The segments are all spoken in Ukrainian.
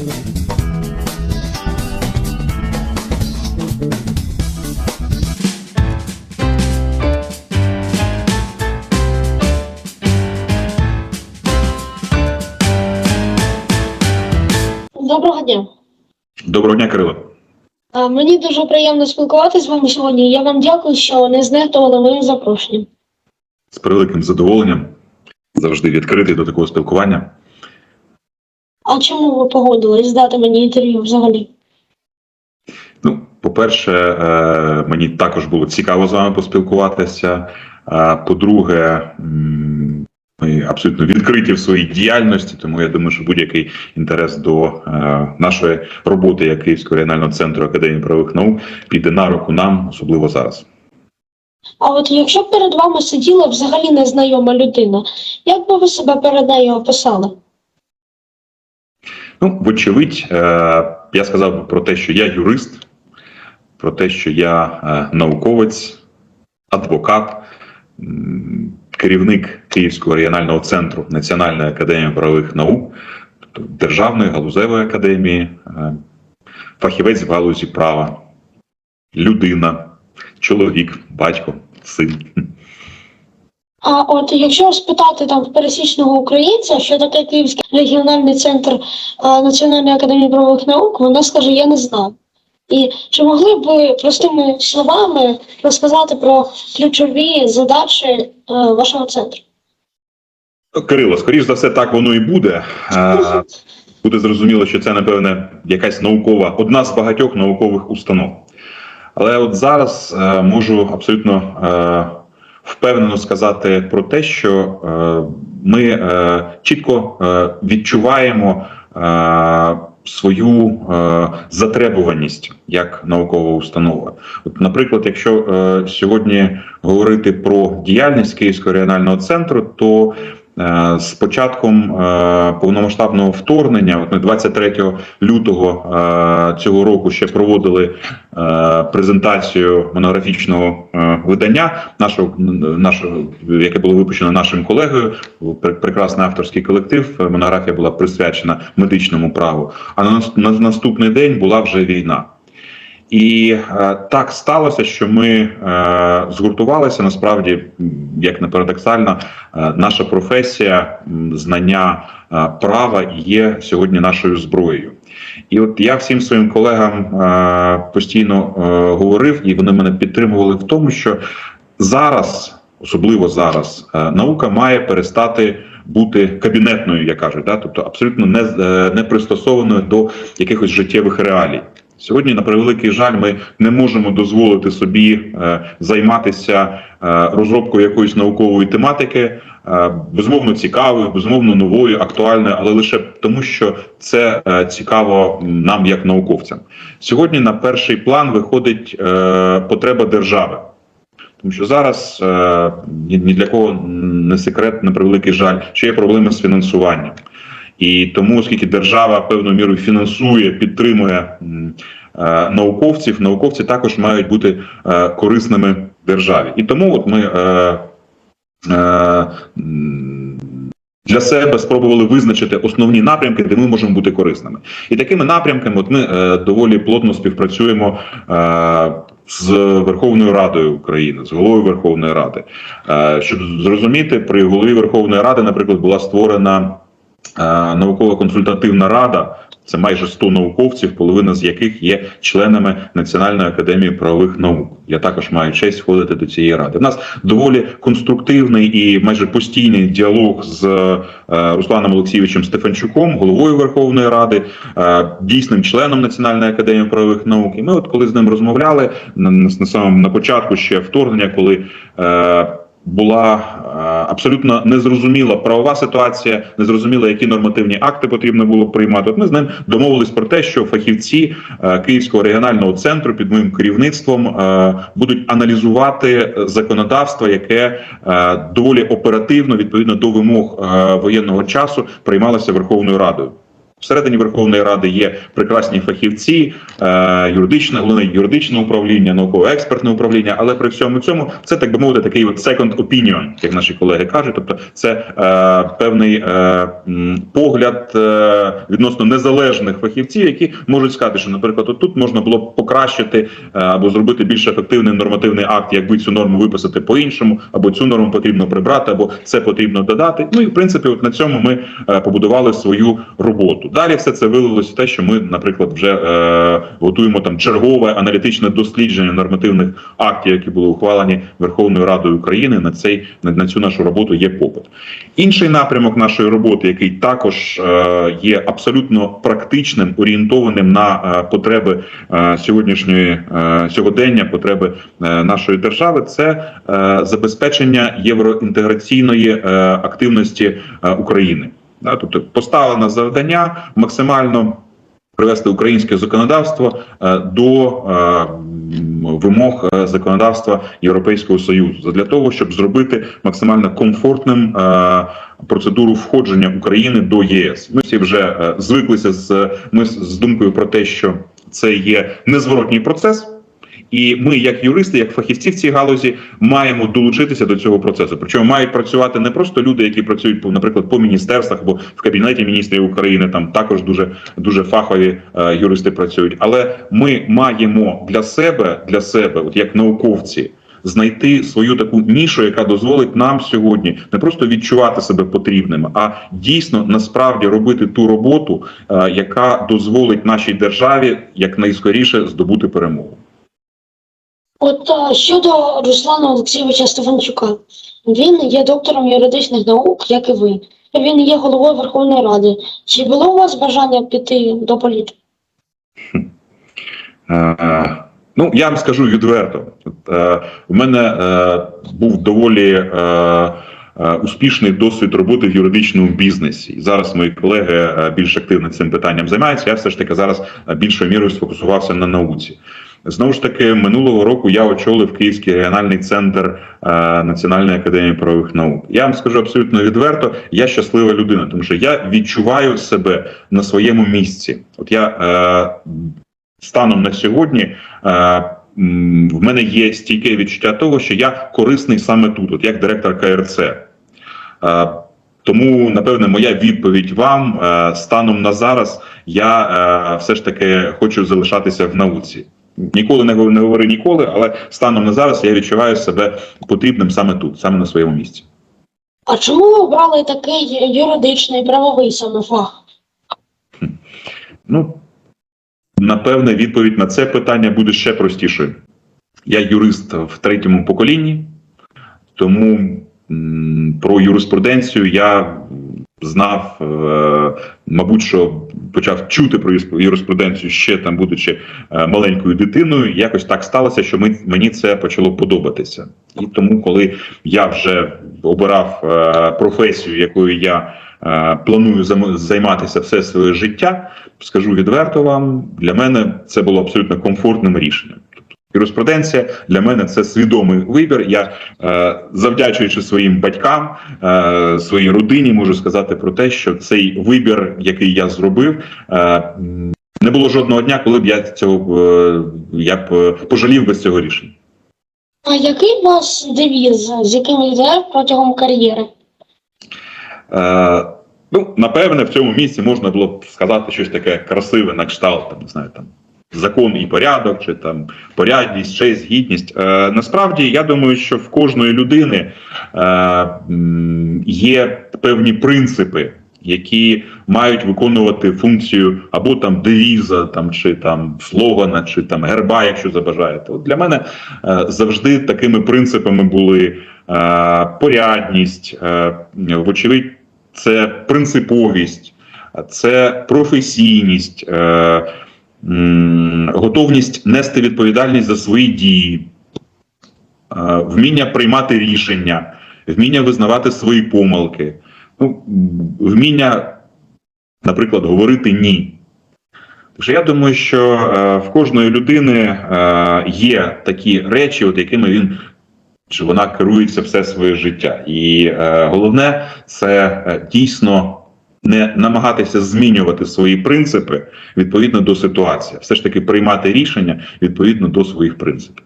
Доброго дня. Доброго дня, Кирило. Мені дуже приємно спілкуватися з вами сьогодні. Я вам дякую, що не знехтували моїм запрошенням. З превеликим задоволенням завжди відкритий до такого спілкування. А чому ви погодились дати мені інтерв'ю взагалі? Ну, по-перше, е, мені також було цікаво з вами поспілкуватися. По-друге, ми абсолютно відкриті в своїй діяльності, тому я думаю, що будь-який інтерес до е, нашої роботи як Київського регіонального центру Академії правових наук піде на руку нам, особливо зараз. А от якщо б перед вами сиділа взагалі незнайома людина, як би ви себе перед нею описали? Ну, вочевидь, е, я сказав би про те, що я юрист, про те, що я е, науковець, адвокат, керівник Київського регіонального центру Національної академії правових наук, тобто Державної галузевої академії, е, фахівець в галузі права, людина, чоловік, батько, син. А от якщо спитати там пересічного українця, що таке Київський регіональний центр а, Національної академії правових наук, вона скаже, я не знав. І чи могли б ви простими словами розказати про ключові задачі е, вашого центру? Кирило, скоріш за все, так воно і буде. Буде зрозуміло, що це, напевне, якась наукова, одна з багатьох наукових установ. Але от зараз е, можу абсолютно е, впевнено сказати про те, що е, ми е, чітко е, відчуваємо свою затребуваність як наукова установа. От, наприклад, якщо сьогодні говорити про діяльність Київського регіонального центру, то З початком е, повномасштабного вторгнення, от ми 23 лютого е, цього року ще проводили е, презентацію монографічного е, видання нашого, нашого, яке було випущено нашим колегою. Пр- Прекрасний авторський колектив. Е, Монографія була присвячена медичному праву. А на наступний день була вже війна. І е, так сталося, що ми е, згуртувалися. Насправді, як не парадоксально, е, наша професія, знання е, права є сьогодні нашою зброєю. І от я всім своїм колегам е, постійно е, говорив, і вони мене підтримували в тому, що зараз, особливо зараз, е, наука має перестати бути кабінетною, як кажуть, да? тобто абсолютно не, е, не пристосованою до якихось життєвих реалій. Сьогодні, на превеликий жаль, ми не можемо дозволити собі е, займатися е, розробкою якоїсь наукової тематики, е, безумовно цікавою, безумовно новою, актуальною, але лише тому, що це цікаво нам як науковцям. Сьогодні на перший план виходить потреба держави. Тому що зараз ні для кого не секрет, на превеликий жаль, що є проблеми з фінансуванням. І тому, оскільки держава певною мірою фінансує, підтримує е, науковців, науковці також мають бути е, корисними державі. І тому от ми е, е, для себе спробували визначити основні напрямки, де ми можемо бути корисними. І такими напрямками, от ми е, доволі плотно співпрацюємо. Е, з Верховною Радою України, з головою Верховної Ради, Е, щоб зрозуміти, при голові Верховної Ради, наприклад, була створена науково-консультативна рада. Це майже 100 науковців, половина з яких є членами Національної академії правових наук. Я також маю честь входити до цієї ради. У нас доволі конструктивний і майже постійний діалог з е, Русланом Олексійовичем Стефанчуком, головою Верховної Ради, е, дійсним членом Національної академії правових наук. І ми, от коли з ним розмовляли на, на, самому на початку ще вторгнення, коли е, була е, абсолютно незрозуміла правова ситуація, незрозуміло, які нормативні акти потрібно було приймати. От ми з ним домовились про те, що фахівці е, Київського регіонального центру під моїм керівництвом е, будуть аналізувати законодавство, яке доволі оперативно, відповідно до вимог воєнного часу, приймалося Верховною Радою. Всередині Верховної Ради є прекрасні фахівці, е, юридичне, головне юридичне управління, науково-експертне управління, але при всьому цьому це так би мовити такий от second opinion, як наші колеги кажуть. Тобто, це е, певний е, погляд е, відносно незалежних фахівців, які можуть сказати, що, наприклад, тут можна було б покращити е, або зробити більш ефективний нормативний акт, якби цю норму виписати по-іншому, або цю норму потрібно прибрати, або це потрібно додати. Ну і в принципі, от на цьому ми е, побудували свою роботу. Далі все це вилилося в те, що ми, наприклад, вже е, готуємо там чергове аналітичне дослідження нормативних актів, які були ухвалені Верховною Радою України. На цей на, на цю нашу роботу є попит. Інший напрямок нашої роботи, який також е, є абсолютно практичним, орієнтованим на е, потреби е, сьогоднішньої е, сьогодення, потреби е, нашої держави, це е, забезпечення євроінтеграційної е, активності е, України. Да, тобто поставлено завдання максимально привести українське законодавство е, до е, вимог е, законодавства Європейського союзу для того, щоб зробити максимально комфортним процедуру входження України до ЄС. Ми всі вже звиклися з ми з думкою про те, що це є незворотній процес. І ми, як юристи, як фахівці в цій галузі, маємо долучитися до цього процесу. Причому мають працювати не просто люди, які працюють наприклад, по міністерствах або в кабінеті міністрів України. Там також дуже дуже фахові е, юристи працюють. Але ми маємо для себе, для себе, от як науковці, знайти свою таку нішу, яка дозволить нам сьогодні не просто відчувати себе потрібними, а дійсно насправді робити ту роботу, е, яка дозволить нашій державі якнайскоріше здобути перемогу. От е, щодо Руслана Олексійовича Стефанчука, він є доктором юридичних наук, як і ви. Він є головою Верховної Ради. Чи було у вас бажання піти до політики? Е, Ну, я вам скажу відверто. Е, У мене був доволі успішний досвід роботи в юридичному бізнесі. Зараз мої колеги більш активно цим питанням займаються. Я все ж таки зараз більшою мірою сфокусувався на науці. Знову ж таки, минулого року я очолив Київський регіональний центр е, Національної академії правових наук. Я вам скажу абсолютно відверто, я щаслива людина, тому що я відчуваю себе на своєму місці. От я е, станом на сьогодні е, в мене є стійке відчуття того, що я корисний саме тут, от як директор КРЦ. Тому, напевне, моя відповідь вам станом на зараз я все ж таки хочу залишатися в науці. Ніколи не говори ніколи, але станом на зараз я відчуваю себе потрібним саме тут, саме на своєму місці. А чому ви обрали такий юридичний правовий саме фах? Ну, напевне, відповідь на це питання буде ще простішою. Я юрист в третьому поколінні, тому про юриспруденцію я знав, е, мабуть, що почав чути про юриспру- юриспруденцію ще там, будучи е, маленькою дитиною. Якось так сталося, що мені це почало подобатися. І тому, коли я вже обирав е, професію, якою я планую займатися все своє життя, скажу відверто вам, для мене це було абсолютно комфортним рішенням. Юриспруденція для мене це свідомий вибір. Я е, завдячуючи своїм батькам, е, своїй родині, можу сказати про те, що цей вибір, який я зробив, е, не було жодного дня, коли б я цього е, я б пожалів без цього рішення. А який у вас девіз, з яким ви протягом кар'єри? Е, ну, напевне, в цьому місці можна було б сказати щось таке красиве, на кшталт, там, не знаю, там. Закон і порядок, чи там порядність, честь, гідність. Е, насправді, я думаю, що в кожної людини е, є певні принципи, які мають виконувати функцію або там девіза, там чи там слогана, чи там герба, якщо забажаєте. От для мене е, завжди такими принципами були е, порядність, е, вочевидь, це принциповість, це професійність, е, готовність нести відповідальність за свої дії, е, вміння приймати рішення, вміння визнавати свої помилки, ну, вміння, наприклад, говорити ні. Що я думаю, що е, в кожної людини е, є такі речі, от якими він чи вона керується все своє життя. І головне це дійсно не намагатися змінювати свої принципи відповідно до ситуації, все ж таки приймати рішення відповідно до своїх принципів.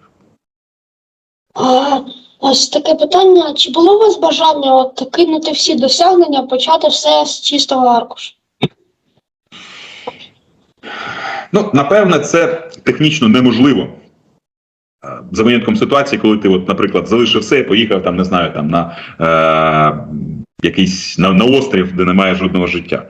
А ось таке питання: чи було у вас бажання от кинути всі досягнення, почати все з чистого аркушу? Ну, напевне, це технічно неможливо. Е, За винятком ситуації, коли ти, от, наприклад, залишив все і поїхав там, не знаю, там на е, якийсь на, на острів, де немає жодного життя.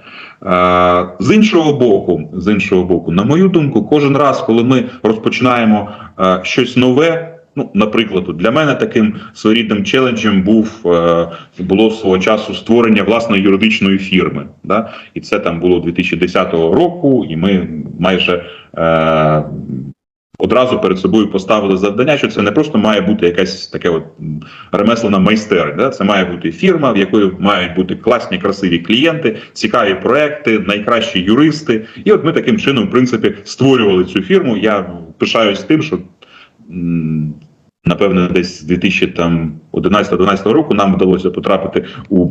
Е, з іншого боку, з іншого боку, на мою думку, кожен раз, коли ми розпочинаємо е, щось нове. Ну, наприклад, для мене таким своєрідним челенджем був е, було свого часу створення власної юридичної фірми. Да? І це там було 2010 року, і ми майже одразу перед собою поставили завдання, що це не просто має бути якась таке от ремеслена майстерня. Да? Це має бути фірма, в якої мають бути класні, красиві клієнти, цікаві проекти, найкращі юристи. І от ми таким чином, в принципі, створювали цю фірму. Я пишаюсь тим, що. Напевно, десь з 2011-2012 року нам вдалося потрапити у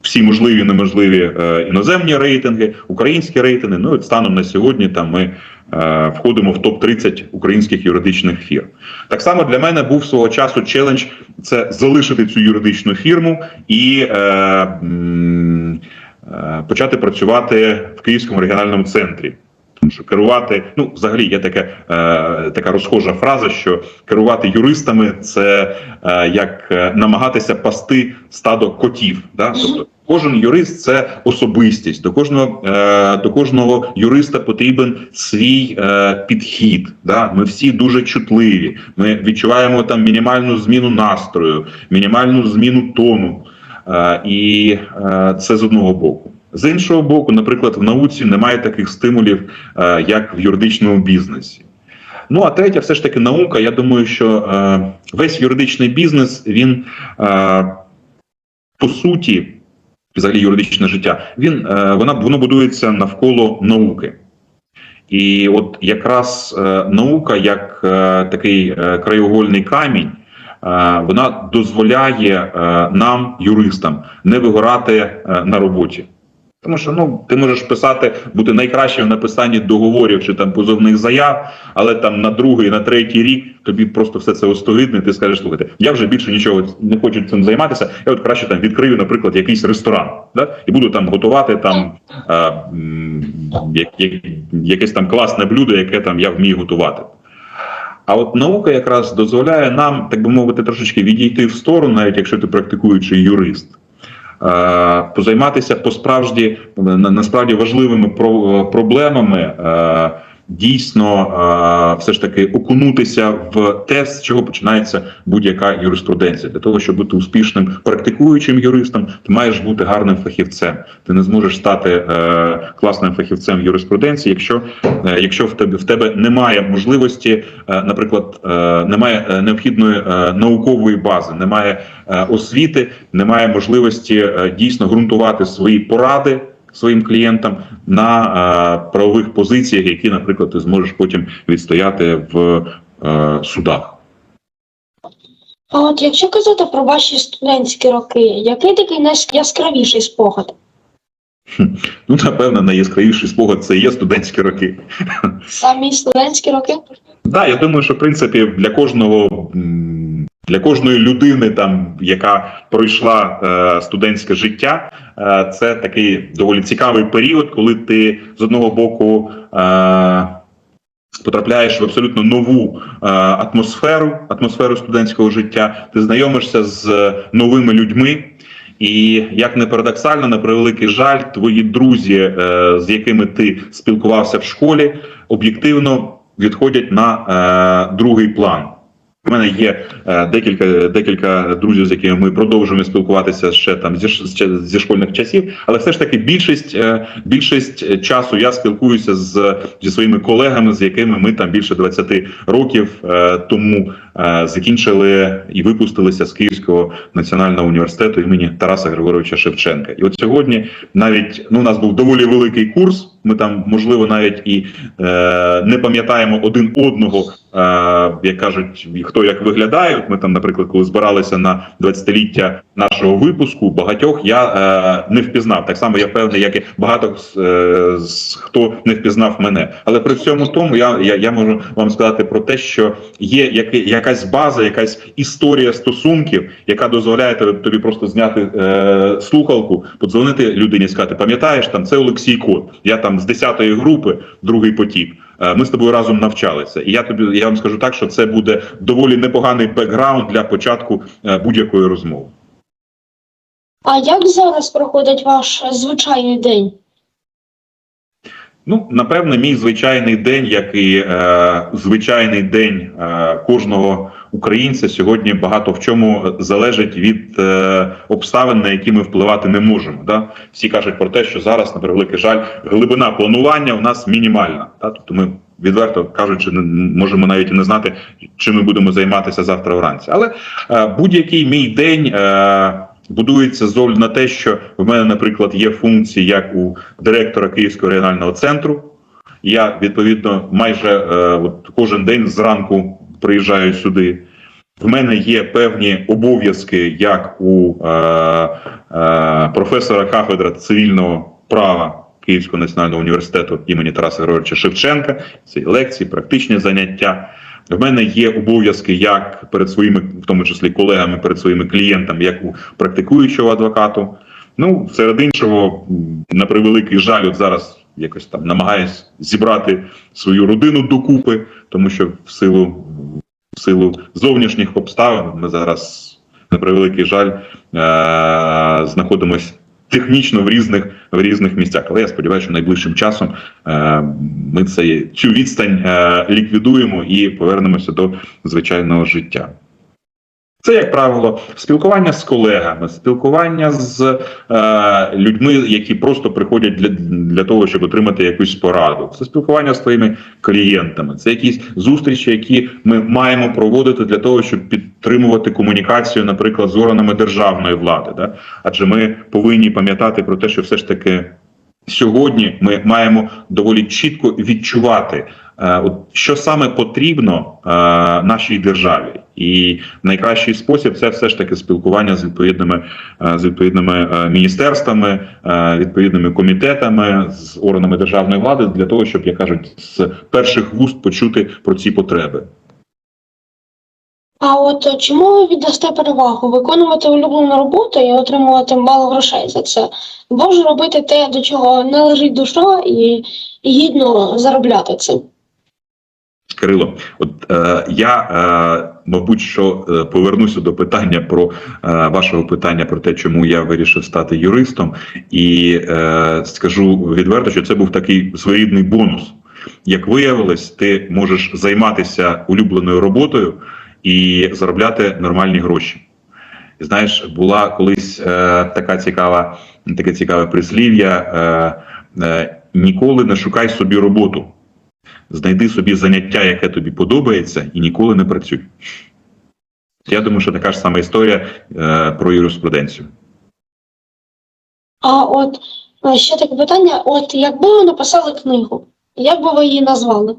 всі можливі неможливі е, іноземні рейтинги, українські рейтинги. Ну от станом на сьогодні там ми входимо в топ 30 українських юридичних фірм. Так само для мене був свого часу челендж це залишити цю юридичну фірму і е, е, почати працювати в Київському регіональному центрі. Тому що керувати, ну взагалі є така, е, така розхожа фраза, що керувати юристами це е, як е, намагатися пасти стадо котів. Да? Тобто кожен юрист це особистість. До кожного, е, до кожного юриста потрібен свій е, підхід. Да? Ми всі дуже чутливі. Ми відчуваємо там мінімальну зміну настрою, мінімальну зміну тону. Е, і е, це з одного боку. З іншого боку, наприклад, в науці немає таких стимулів, е, як в юридичному бізнесі. Ну а третє, все ж таки, наука. Я думаю, що е, весь юридичний бізнес він е, по суті, взагалі юридичне життя, він вона воно будується навколо науки. І от якраз наука, як такий краєугольний камінь, вона дозволяє нам, юристам, не вигорати на роботі. Тому що ну ти можеш писати, бути найкращим в написанні договорів чи там позовних заяв, але там на другий, на третій рік тобі просто все це остогидне. і Ти скажеш, слухайте, я вже більше нічого не хочу цим займатися. Я от краще там відкрию, наприклад, якийсь ресторан, да? і буду там готувати там а, як, як, якесь там класне блюдо, яке там я вмію готувати. А от наука якраз дозволяє нам, так би мовити, трошечки відійти в сторону, навіть якщо ти практикуючий юрист. Е, позайматися по справді насправді важливими про- проблемами, е, дійсно е, все ж таки окунутися в те, з чого починається будь-яка юриспруденція. Для того, щоб бути успішним практикуючим юристом, ти маєш бути гарним фахівцем. Ти не зможеш стати е, класним фахівцем в юриспруденції, якщо, е, якщо в тебе в тебе немає можливості, наприклад, немає необхідної наукової бази, немає освіти, немає можливості дійсно ґрунтувати свої поради своїм клієнтам на е, правових позиціях, які, наприклад, ти зможеш потім відстояти в е, судах. А от якщо казати про ваші студентські роки, який такий найяскравіший спогад? Ну, напевно, найяскравіший спогад це і є студентські роки. Самі студентські роки? Да, я думаю, що в принципі для кожного для кожної людини, там яка пройшла е, студентське життя, е, це такий доволі цікавий період, коли ти з одного боку. Е, Потрапляєш в абсолютно нову е, атмосферу, атмосферу студентського життя. Ти знайомишся з новими людьми, і як не парадоксально, на превеликий жаль, твої друзі, е, з якими ти спілкувався в школі, об'єктивно відходять на е, другий план. У мене є е, декілька декілька друзів, з якими ми продовжуємо спілкуватися ще там зі, зі школьних часів, але все ж таки більшість е, більшість часу я спілкуюся з зі своїми колегами, з якими ми там більше 20 років е, тому е, закінчили і випустилися з Київського національного університету імені Тараса Григоровича Шевченка. І от сьогодні навіть ну у нас був доволі великий курс. Ми там, можливо, навіть і е, не пам'ятаємо один одного, е, як кажуть, хто як виглядає. Ми там, наприклад, коли збиралися на 20-ліття нашого випуску багатьох я е, не впізнав. Так само я впевнений, як і багато е, хто не впізнав мене. Але при всьому тому я, я, я можу вам сказати про те, що є яки, якась база, якась історія стосунків, яка дозволяє тобі просто зняти е, слухалку, подзвонити людині, і сказати, пам'ятаєш, там це Олексій Кот. Я там з 10-ї групи, другий потік. Е, Ми з тобою разом навчалися, і я тобі я вам скажу так, що це буде доволі непоганий бекграунд для початку е, будь-якої розмови. А як зараз проходить ваш звичайний день? Ну, напевно, мій звичайний день, як і е, звичайний день е, кожного українця, сьогодні багато в чому залежить від е, обставин, на які ми впливати не можемо. Да? Всі кажуть про те, що зараз, на превеликий жаль, глибина планування у нас мінімальна. Да? Тобто ми відверто кажучи, не можемо навіть і не знати, чим ми будемо займатися завтра вранці. Але е, будь-який мій день. Е, Будується з огляду на те, що в мене, наприклад, є функції як у директора Київського регіонального центру. Я відповідно майже е, от, кожен день зранку приїжджаю сюди. В мене є певні обов'язки як у е, е, професора кафедри цивільного права Київського національного університету імені Тараса Григоровича Шевченка. Це лекції, практичні заняття. В мене є обов'язки як перед своїми, в тому числі колегами, перед своїми клієнтами, як у практикуючого адвокату. Ну, серед іншого, на превеликий жаль, от зараз якось там намагаюсь зібрати свою родину докупи, тому що в силу, в силу зовнішніх обставин ми зараз, на превеликий жаль, е- знаходимося технічно в різних в різних місцях. Але я сподіваюся, що найближчим часом е, ми це, цю відстань е, ліквідуємо і повернемося до звичайного життя. Це, як правило, спілкування з колегами, спілкування з е, людьми, які просто приходять для, для того, щоб отримати якусь пораду. Це спілкування з твоїми клієнтами, це якісь зустрічі, які ми маємо проводити для того, щоб підтримувати комунікацію, наприклад, з органами державної влади. Да? Адже ми повинні пам'ятати про те, що все ж таки сьогодні ми маємо доволі чітко відчувати, от, що саме потрібно е, нашій державі. І найкращий спосіб це все ж таки спілкування з відповідними е, з відповідними е, міністерствами, е, відповідними комітетами, з органами державної влади для того, щоб як кажуть, з перших вуст почути про ці потреби. А от чому ви віддасте перевагу виконувати улюблену роботу і отримувати мало грошей за це? Або ж робити те, до чого не лежить душа, і гідно заробляти цим? Кирило, от е, я е, мабуть, що е, повернуся до питання про е, вашого питання про те, чому я вирішив стати юристом, і е, скажу відверто, що це був такий своєрідний бонус. Як виявилось, ти можеш займатися улюбленою роботою і заробляти нормальні гроші. Знаєш, була колись е, така цікава, таке цікаве прислів'я: е, е, ніколи не шукай собі роботу. Знайди собі заняття, яке тобі подобається, і ніколи не працюй. Я думаю, що така ж сама історія е, про юриспруденцію. А от е, ще таке питання: от якби ви написали книгу, як би ви її назвали?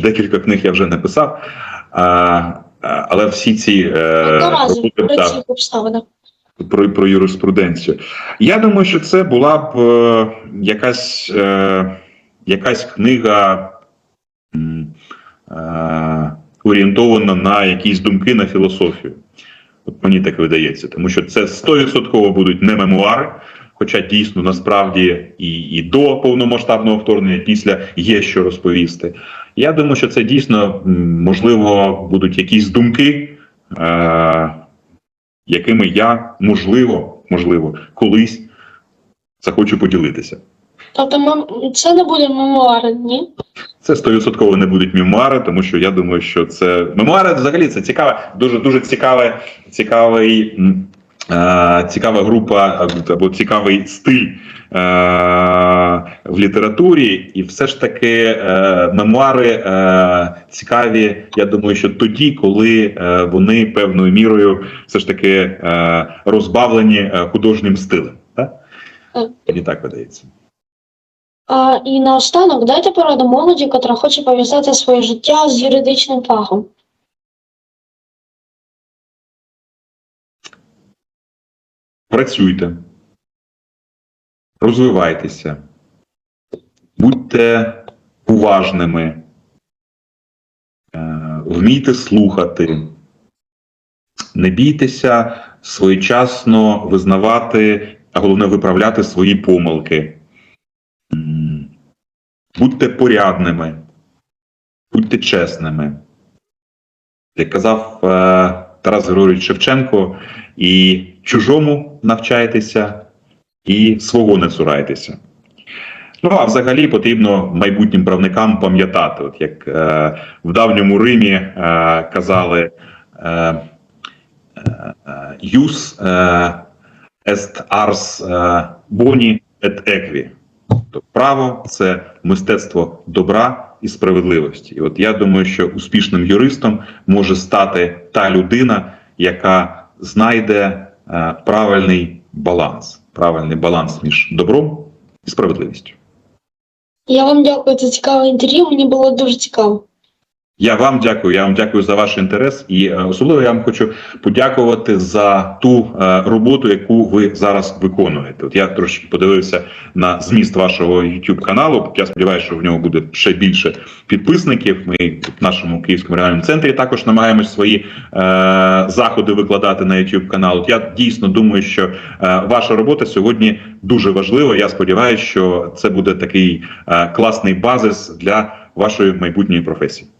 Декілька книг я вже написав, а, але всі ці е, роботи, так, цих про, про юриспруденцію. Я думаю, що це була б е, якась, е, якась книга е, орієнтована на якісь думки на філософію. От мені так видається, тому що це 100% будуть не мемуари. Хоча дійсно насправді і, і до повномасштабного вторгнення, і після є що розповісти. Я думаю, що це дійсно можливо будуть якісь думки, е, якими я можливо, можливо, колись захочу поділитися. Тобто це не буде мемуари, ні? Це 100% не будуть мемуари, тому що я думаю, що це мемуари взагалі це цікаве, дуже дуже цікаве, цікавий. е, Цікава група або цікавий стиль е, в літературі, і все ж таки е, мемуари е, цікаві. Я думаю, що тоді, коли е, вони певною мірою все ж таки е, розбавлені е, художнім стилем. Так. Мені так видається. А, і наостанок дайте пораду молоді, яка хоче пов'язати своє життя з юридичним фахом. працюйте, розвивайтеся, будьте уважними, е, вмійте слухати, не бійтеся своєчасно визнавати, а головне виправляти свої помилки. Будьте порядними, будьте чесними. Як казав е, Тарас Григорович Шевченко, і чужому навчайтеся, і свого не цурайтеся. Ну, а взагалі потрібно майбутнім правникам пам'ятати, от як е, в давньому Римі е, казали е, е, е, «Ius е, est ars е, boni et equi». Тобто право це мистецтво добра і справедливості. І от я думаю, що успішним юристом може стати та людина, яка знайде е, правильний баланс, правильний баланс між добром і справедливістю. Я вам дякую за цікаве інтерв'ю. Мені було дуже цікаво. Я вам дякую. Я вам дякую за ваш інтерес, і е, особливо я вам хочу подякувати за ту е, роботу, яку ви зараз виконуєте. От я трошки подивився на зміст вашого youtube каналу. Я сподіваюся, що в нього буде ще більше підписників. Ми в нашому київському реальному центрі також намагаємось свої е, заходи викладати на youtube канал. От я дійсно думаю, що е, ваша робота сьогодні дуже важлива. Я сподіваюся, що це буде такий е, класний базис для вашої майбутньої професії.